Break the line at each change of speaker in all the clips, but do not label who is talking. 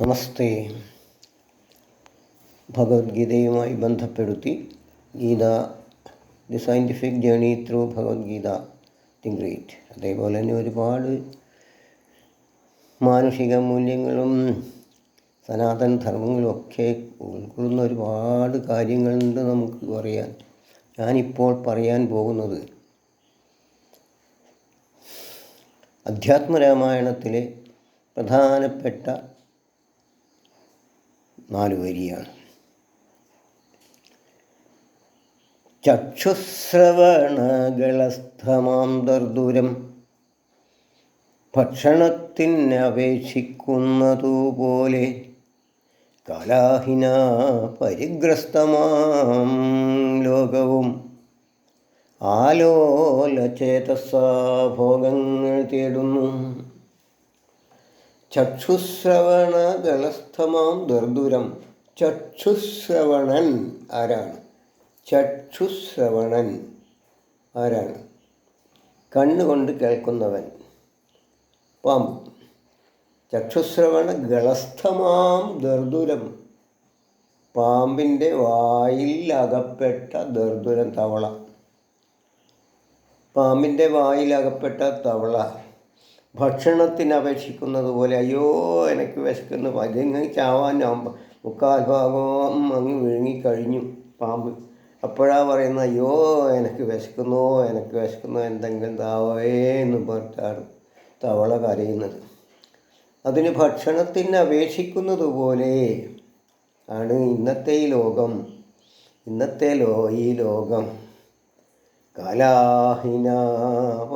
നമസ്തേ. ഭഗവത്ഗീതയുമായി ബന്ധപ്പെടുത്തി Gita the scientific journey through Bhagavad Gita the great. അതേപോലെ തന്നെ ഒരുപാട് മാനുഷിക മൂല്യങ്ങളും സനാതന ധർമ്മങ്ങളും ഒക്കെ ഉൾക്കൊള്ളുന്ന ഒരുപാട് കാര്യങ്ങളുണ്ട് നമുക്ക് പറയാൻ. ഞാനിപ്പോൾ പറയാൻ പോകുന്നത് അധ്യാത്മരാമായണത്തിലെ പ്രധാനപ്പെട്ട നാല് വരിയാണ്. ചക്ഷുശ്രവണകളസ്ഥമാം ദർദൂരം ഭക്ഷണത്തിനപേക്ഷിക്കുന്നതുപോലെ കാലാഹിന പരിഗ്രസ്തമാം ലോകവും. ആലോലചേതസ്സാ ഭോഗങ്ങൾ തേടുന്നു. ചക്ഷുശ്രവണകളസ്ഥമാം ദുർദുരം. ചക്ഷുശ്രവണൻ ആരാണ്? ചക്ഷുശ്രവണൻ ആരാണ്? കണ്ണുകൊണ്ട് കേൾക്കുന്നവൻ. പാമ്പ്. ചക്ഷുശ്രവണ ഗളസ്ഥമാം ദർദുരം. പാമ്പിന്റെ വായിൽ അകപ്പെട്ട ദർദുരം തവള. പാമ്പിന്റെ വായിൽ അകപ്പെട്ട തവള. ഭക്ഷണത്തിന് അപേക്ഷിക്കുന്നത് പോലെ അയ്യോ എനിക്ക് വിശക്കുന്നു. അതിങ്ങ് ചാവാനാകുമ്പോൾ മുക്കാൽ ഭാഗം അങ്ങ് വിഴുങ്ങിക്കഴിഞ്ഞു പാമ്പ്. അപ്പോഴാ പറയുന്ന അയ്യോ എനിക്ക് വിശക്കുന്നു എനിക്ക് വിശക്കുന്നു എന്തെങ്കിലും താവേ എന്ന് പറഞ്ഞിട്ടാണ് തവള കരയുന്നത്. അതിന് ഭക്ഷണത്തിന് അപേക്ഷിക്കുന്നത് പോലെ ആണ് ഇന്നത്തെ ഈ ലോകം ഇന്നത്തെ ലോ ഈ ലോകം. കാലാഹിന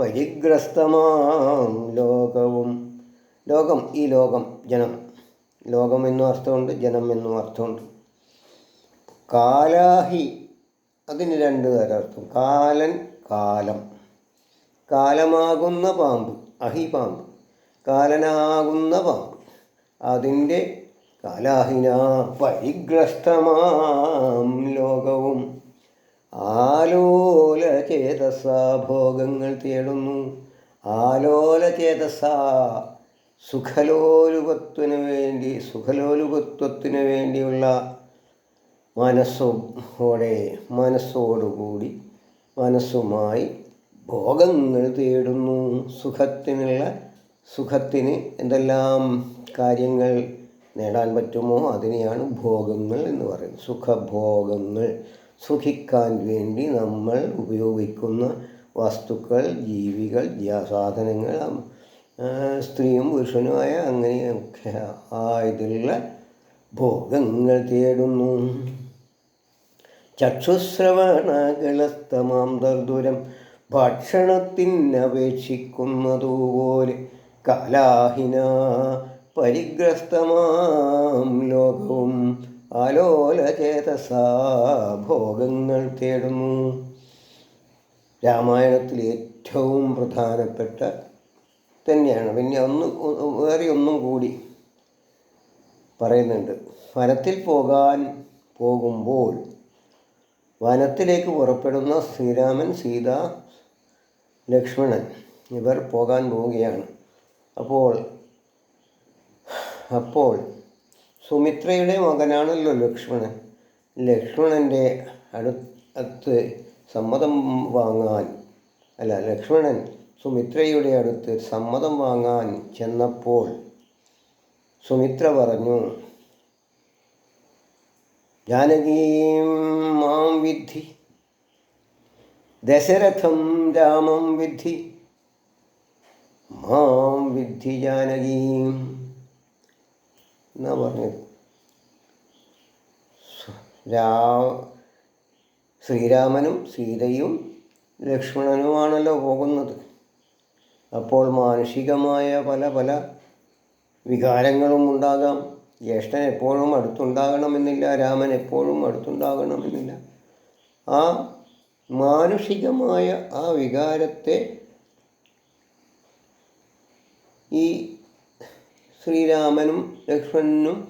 പരിഗ്രസ്തമാം ലോകവും. ലോകം ഈ ലോകം ജനം. ലോകം എന്നും അർത്ഥമുണ്ട് ജനം എന്നും അർത്ഥമുണ്ട്. കാലാഹി അതിന് രണ്ട് തരം കാലൻ കാലം. കാലമാകുന്ന പാമ്പ് അഹി പാമ്പ്. കാലനാകുന്ന പാമ്പ് അതിന്റെ കാലാഹിന പരിഗ്രസ്തമാം ലോകവും. ആലോല ചേതസ ഭോഗങ്ങൾ തേടുന്നു. ആലോല ചേതസ സുഖലോലുപത്വന് വേണ്ടി സുഖലോലുപത്വത്തിന് വേണ്ടിയുള്ള മനസ്സോടെ മനസ്സോടുകൂടി മനസ്സുമായി ഭോഗങ്ങൾ തേടുന്നു. സുഖത്തിനുള്ള സുഖത്തിന് എന്തെല്ലാം കാര്യങ്ങൾ നേടാൻ പറ്റുമോ അതിനെയാണ് ഭോഗങ്ങൾ എന്ന് പറയുന്നത്. സുഖഭോഗങ്ങൾ. സുഖിക്കാൻ വേണ്ടി നമ്മൾ ഉപയോഗിക്കുന്ന വസ്തുക്കൾ ജീവികൾ സാധനങ്ങൾ സ്ത്രീയും പുരുഷനുമായ അങ്ങനെയൊക്കെ ആയതിലുള്ള ഭോഗങ്ങൾ തേടുന്നു. ചക്ഷുശ്രവണകളസ്തമാം ദർദുരം ഭക്ഷണത്തിനപേക്ഷിക്കുന്നതുപോലെ കാലാഹിന പരിഗ്രസ്തമാം ലോകവും ആലോലചേതസ ഭോഗങ്ങൾ തേടുന്നു. രാമായണത്തിൽ ഏറ്റവും പ്രധാനപ്പെട്ട തന്നെയാണ്. പിന്നെ ഒന്ന് വേറെ ഒന്നും കൂടി പറയുന്നുണ്ട്. വനത്തിൽ പോകാൻ പോകുമ്പോൾ വനത്തിലേക്ക് പുറപ്പെടുന്ന ശ്രീരാമൻ സീത ലക്ഷ്മണൻ ഇവർ പോകാൻ പോവുകയാണ്. അപ്പോൾ അപ്പോൾ സുമിത്രയുടെ മകനാണല്ലോ ലക്ഷ്മണൻ. ലക്ഷ്മണന്റെ അടുത്ത് സമ്മതം വാങ്ങാൻ അല്ല ലക്ഷ്മണൻ സുമിത്രയുടെ അടുത്ത് സമ്മതം വാങ്ങാൻ ചെന്നപ്പോൾ സുമിത്ര പറഞ്ഞു ജാനകീം മാം വിദ്ധി ദശരഥം രാമം വിദ്ധി മാം വിദ്ധി ജാനകീം. എന്നാ പറഞ്ഞത്? രാ ശ്രീരാമനും സീതയും ലക്ഷ്മണനുമാണല്ലോ പോകുന്നത്. അപ്പോൾ മാനുഷികമായ പല പല വികാരങ്ങളും ഉണ്ടാകാം. ജ്യേഷ്ഠൻ എപ്പോഴും അടുത്തുണ്ടാകണമെന്നില്ല രാമൻ എപ്പോഴും അടുത്തുണ്ടാകണമെന്നില്ല. ആ മാനുഷികമായ ആ വികാരത്തെ ഈ ശ്രീരാമനും ലക്ഷ്മണനും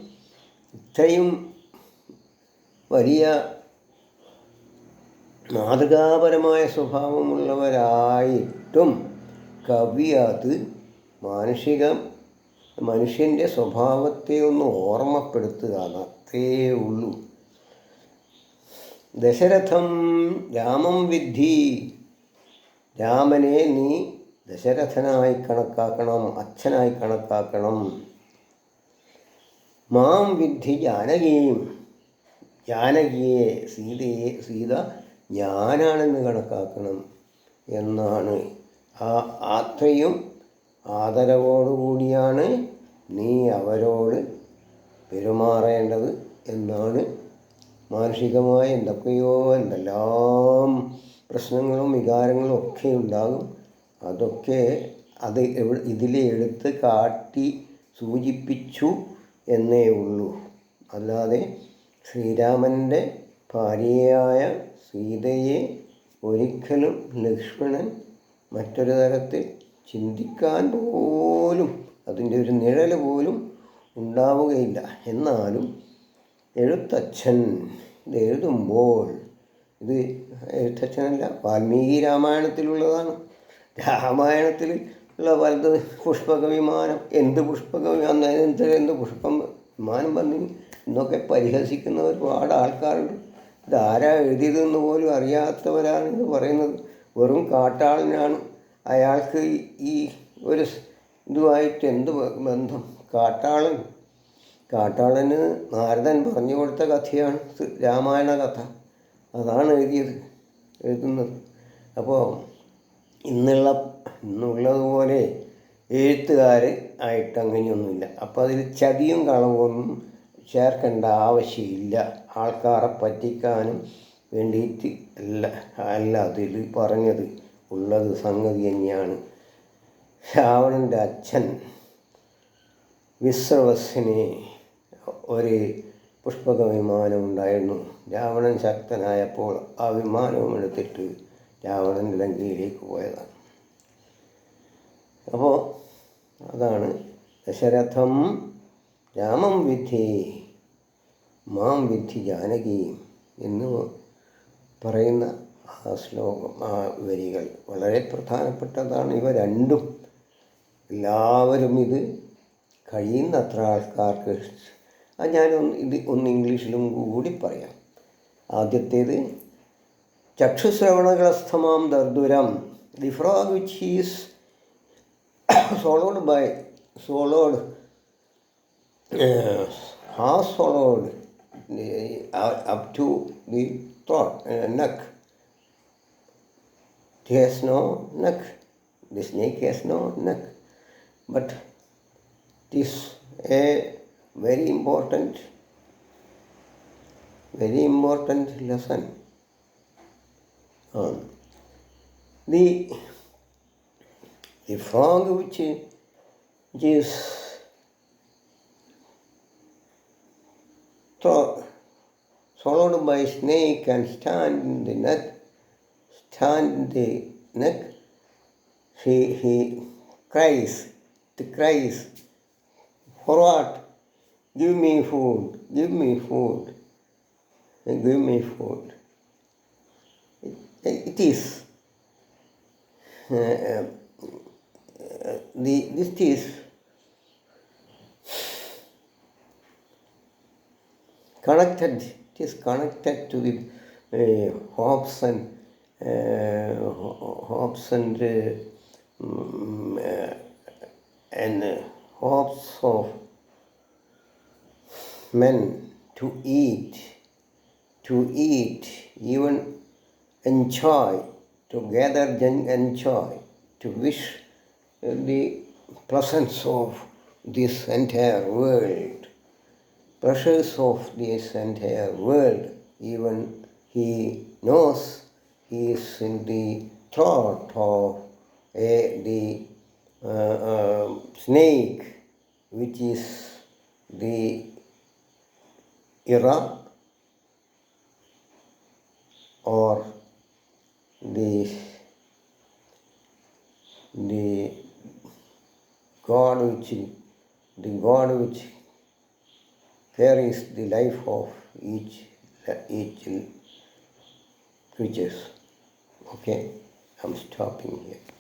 ഇത്രയും വലിയ മാതൃകാപരമായ സ്വഭാവമുള്ളവരായിട്ടും കവി അത് മാനുഷിക മനുഷ്യന്റെ സ്വഭാവത്തെ ഒന്ന് ഓർമ്മപ്പെടുത്തുക അത്രേ ഉള്ളൂ. ദശരഥം രാമം വിദ്ധി രാമനെ നീ ദശരഥനായി കണക്കാക്കണം അച്ഛനായി കണക്കാക്കണം. മാം വിദ്ധി ജാനകിയും ജാനകിയെ സീതയെ സീത ഞാനാണെന്ന് കണക്കാക്കണം എന്നാണ്. ആ ആത്മയും ആദരവോടുകൂടിയാണ് നീ അവരോട് പെരുമാറേണ്ടത് എന്നാണ് മാനസികമായ എന്തൊക്കെയോ എന്തെല്ലാം പ്രശ്നങ്ങളും വികാരങ്ങളും ഒക്കെ ഉണ്ടാകും. അതൊക്കെ അത് ഇതിലെ എടുത്ത് കാട്ടി സൂചിപ്പിച്ചു എന്നേ ഉള്ളൂ. അല്ലാതെ ശ്രീരാമന്റെ ഭാര്യയായ സീതയെ ഒരിക്കലും ലക്ഷ്മണൻ മറ്റൊരു തരത്തിൽ ചിന്തിക്കാൻ പോലും അതിന്റെ ഒരു നിഴൽ പോലും ഉണ്ടാവുകയില്ല. എന്നാലും എഴുത്തച്ഛൻ ഇത് എഴുതുമ്പോൾ ഇത് എഴുത്തച്ഛനല്ല വാൽമീകി രാമായണത്തിലുള്ളതാണ്. രാമായണത്തിൽ ഉള്ള വലുത് പുഷ്പക വിമാനം എന്ത് പുഷ്പക അന്നതിനനുസരിച്ച് എന്ത് പുഷ്പം വിമാനം വന്നി എന്നൊക്കെ പരിഹസിക്കുന്ന ഒരുപാട് ആൾക്കാരുണ്ട്. ഇതാരാ എഴുതിയതെന്ന് പോലും അറിയാത്തവരാണ് ഇത് പറയുന്നത്. വെറും കാട്ടാളിനാണ്. അയാൾക്ക് ഈ ഒരു ഇതുമായിട്ട് എന്ത് ബന്ധം? കാട്ടാളൻ. കാട്ടാളന് നാരദൻ പറഞ്ഞു കൊടുത്ത കഥയാണ് രാമായണ കഥ. അതാണ് എഴുതിയത് എഴുതുന്നത്. അപ്പോൾ ഇന്നുള്ള ഇന്നുള്ളതുപോലെ എഴുത്തുകാർ ആയിട്ട് അങ്ങനെയൊന്നുമില്ല അപ്പോൾ അതിൽ ചതിയും കളവൊന്നും ചേർക്കേണ്ട ആവശ്യമില്ല. ആൾക്കാരെ പറ്റിക്കാനും വേണ്ടിയിട്ട് അല്ല അല്ല അതിൽ പറഞ്ഞത് ഉള്ളത് സംഗതി തന്നെയാണ്. രാവണന്റെ അച്ഛൻ വിശ്രവസിനെ ഒരു പുഷ്പക വിമാനം ഉണ്ടായിരുന്നു. രാവണൻ ശക്തനായപ്പോൾ ആ വിമാനവും എടുത്തിട്ട് രാവണൻ ലങ്കയിലേക്ക് പോയതാണ്. അപ്പോൾ അതാണ് ദശരഥം രാമം വിധി മാം വിധി ജാനകി എന്ന് പറയുന്ന ആ ശ്ലോകം ആ വരികൾ വളരെ പ്രധാനപ്പെട്ടതാണ്. ഇവ രണ്ടും എല്ലാവരും ഇത് കഴിയുന്നത്ര ആൾക്കാർക്ക് ഞാനൊന്ന് ഇത് ഒന്ന് ഇംഗ്ലീഷിലും കൂടി പറയാം. ആദ്യത്തേത് ചക്ഷുശ്രവണകളസ്ഥമാം ദർദുരം the frog which he's swallowed by swallowed has swallowed up to the throat, uh, neck. He has no neck. The snake has no neck. But this a very important, very important lesson. Um, the the frog which is thought swallowed by snake and stand in the neck, stand in the neck, he, he cries, he cries, for what? Give me food, give me food, give me food. It, is. Uh, uh, the, this is connected it is connected to the uh, hopes and uh, hopes and uh, um, uh, and uh, hopes of men to eat, to eat, even enjoy, to gather and enjoy, to wish the presence of this entire world pressures of this entire world. Even he knows he is in the throat of a, the uh, uh, snake, which is the era or the the God which the God which is the life of each each creatures. Okay, I'm stopping here.